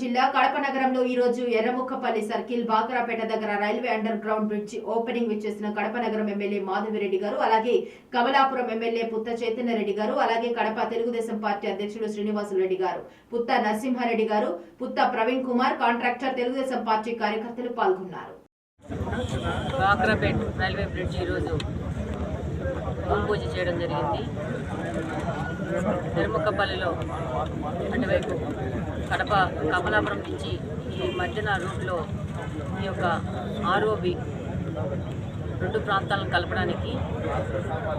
జిల్లా కడప నగరంలో ఈ రోజు ఎర్రముక్కపల్లి సర్కిల్ బాకరాపేట దగ్గర railway underground bridge opening విచ్చేసిన కడప నగరం ఎమ్మెల్యే మాధవిరెడ్డి గారు అలాగే కమలాపురం ఎమ్మెల్యే పుత్త చైతన్యరెడ్డి గారు అలాగే కడప తెలుగుదేశం పార్టీ అధ్యక్షుడు శ్రీనివాసులరెడ్డి గారు పుత్త నరసింహారెడ్డి గారు పుత్త ప్రవీణ్ కుమార్ కాంట్రాక్టర్ తెలుగుదేశం పార్టీ కార్యకర్తలు పాల్గొన్నారు. రైల్వే బ్రిడ్జ్ ఈరోజు పూజ చేయడం జరిగింది. నిర్ముఖపల్లిలో అటువైపు కడప కమలాపురం నుంచి ఈ మధ్యన రూట్లో ఈ యొక్క ఆర్ఓబి రెండు ప్రాంతాలను కలపడానికి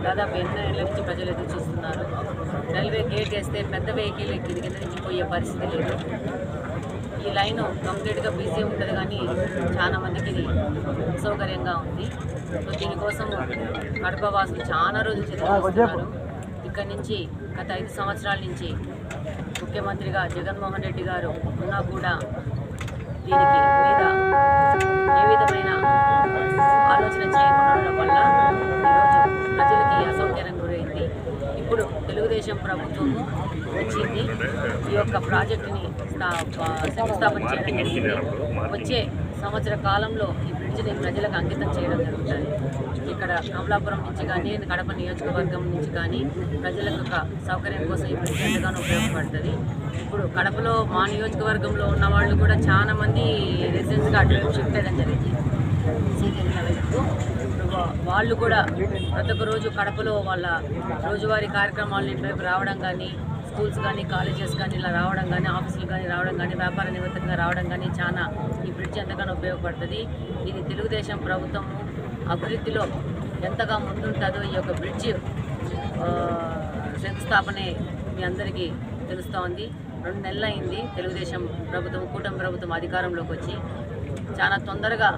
దాదాపు ఎన్నో ఏళ్ళ నుంచి ప్రజలు ఎదురు చూస్తున్నారు. రైల్వే గేట్ వేస్తే పెద్ద వెహికల్ కింద కింద నుంచి పోయే పరిస్థితి లేదు. ఈ లైన్ కంప్లీట్గా బిజీ ఉంటుంది కానీ చాలా మందికి ఇది సౌకర్యంగా ఉంది. సో దీనికోసం కడప వాసులు చాలా రోజులు చదువుతున్నారు ఇక్కడి నుంచి గత ఐదు సంవత్సరాల నుంచి ముఖ్యమంత్రిగా జగన్మోహన్ రెడ్డి గారు ఉన్నా కూడా దీనికి మీద ఏ విధమైన ఆలోచన వల్ల ఈరోజు ప్రజలకి అసౌకర్యం గురైంది. ఇప్పుడు తెలుగుదేశం ప్రభుత్వము వచ్చింది. ఈ యొక్క ప్రాజెక్టుని శంకుస్థాపన చేయడం జరిగింది వచ్చే సంవత్సర కాలంలో ఈ బ్రిడ్జిని ప్రజలకు అంకితం చేయడం జరుగుతుంది. ఇక్కడ కమలాపురం నుంచి కానీ కడప నియోజకవర్గం నుంచి కానీ ప్రజలకు ఒక సౌకర్యం కోసం ఇప్పుడు ఎంతగానో ఉపయోగపడుతుంది. ఇప్పుడు కడపలో మా నియోజకవర్గంలో ఉన్న వాళ్ళు కూడా చాలా మంది రెసిడెన్స్గా అటువైపు షిఫ్ట్ అయ్యడం జరిగింది. వాళ్ళు కూడా ప్రతి ఒక్క రోజు కడపలో వాళ్ళ రోజువారీ కార్యక్రమాలు ఇంటివైపు రావడం కానీ స్కూల్స్ కానీ కాలేజెస్ కానీ ఇలా రావడం కానీ ఆఫీసులు కానీ రావడం కానీ వ్యాపార నిమిత్తంగా రావడం కానీ చాలా ఈ బ్రిడ్జ్ ఎంతగానో ఉపయోగపడుతుంది. ఇది తెలుగుదేశం ప్రభుత్వం అభివృద్ధిలో ఎంతగా ముందుంటుందో ఈ యొక్క బ్రిడ్జ్ శంకుస్థాపనే మీ అందరికీ తెలుస్తోంది. రెండు నెలలు అయింది తెలుగుదేశం ప్రభుత్వం కూటమి ప్రభుత్వం అధికారంలోకి వచ్చి. చాలా తొందరగా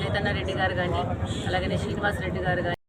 చైతన్య రెడ్డి గారు కానీ అలాగనే శ్రీనివాస్ రెడ్డి గారు కానీ